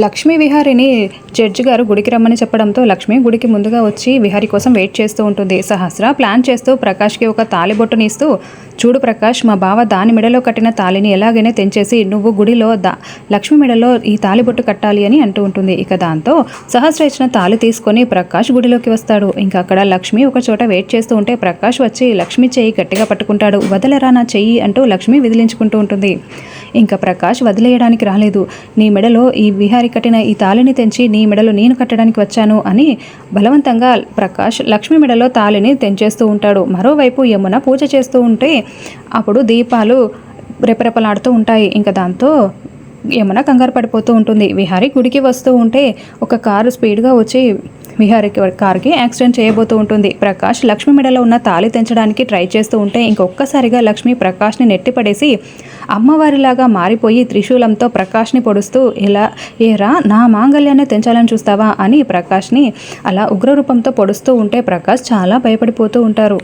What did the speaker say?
Lakshmi విహారిని judge గారు గుడికి రమ్మని చెప్పడంతో లక్ష్మి గుడికి ముందుగా వచ్చి విహారి కోసం వెయిట్ చేస్తూ ఉంటుంది. సహస్ర ప్లాన్ చేస్తూ ప్రకాష్కి ఒక తాలిబొట్టుని ఇస్తూ చూడు ప్రకాష్ మా బావ దాని మెడలో కట్టిన తాలిని ఎలాగైనా తెంచేసి నువ్వు గుడిలో దా లక్ష్మి మెడలో ఈ తాలిబొట్టు కట్టాలి అని అంటూ ఉంటుంది. ఇక దాంతో సహస్ర ఇచ్చిన తాలి తీసుకొని ప్రకాష్ గుడిలోకి వస్తాడు. ఇంకా అక్కడ లక్ష్మి ఒక చోట వెయిట్ చేస్తూ ఉంటే ప్రకాష్ వచ్చి లక్ష్మి చెయ్యి గట్టిగా పట్టుకుంటాడు వదలరా నా చెయ్యి అంటూ లక్ష్మి విదిలించుకుంటూ ఉంటుంది. ఇంకా ప్రకాష్ వదిలేయడానికి రాలేదు. నీ మెడలో ఈ విహారి కట్టిన ఈ తాళిని తెంచి నీ మెడలో నేను కట్టడానికి వచ్చాను అని బలవంతంగా ప్రకాష్ లక్ష్మి మెడలో తాళిని తెంచేస్తూ ఉంటాడు. మరోవైపు యమున పూజ చేస్తూ ఉంటే అప్పుడు దీపాలు రెపరెపలాడుతూ ఉంటాయి. ఇంకా దాంతో యమున కంగారు పడిపోతూ ఉంటుంది. విహారి గుడికి వస్తూ ఉంటే ఒక కారు స్పీడ్గా వచ్చి విహారికి కార్కి యాక్సిడెంట్ చేయబోతూ ఉంటుంది. ప్రకాష్ లక్ష్మి మెడలో ఉన్న తాళి తెంచడానికి ట్రై చేస్తూ ఉంటే ఇంకొక్కసారిగా లక్ష్మి ప్రకాష్ని నెట్టిపడేసి అమ్మవారిలాగా మారిపోయి త్రిశూలంతో ప్రకాష్ని పొడుస్తూ ఇలా ఏరా నా మాంగళ్యాన్ని తెంచాలని చూస్తావా? అని ప్రకాష్ని అలా ఉగ్రరూపంతో పొడుస్తూ ఉంటే ప్రకాష్ చాలా భయపడిపోతూ ఉంటారు.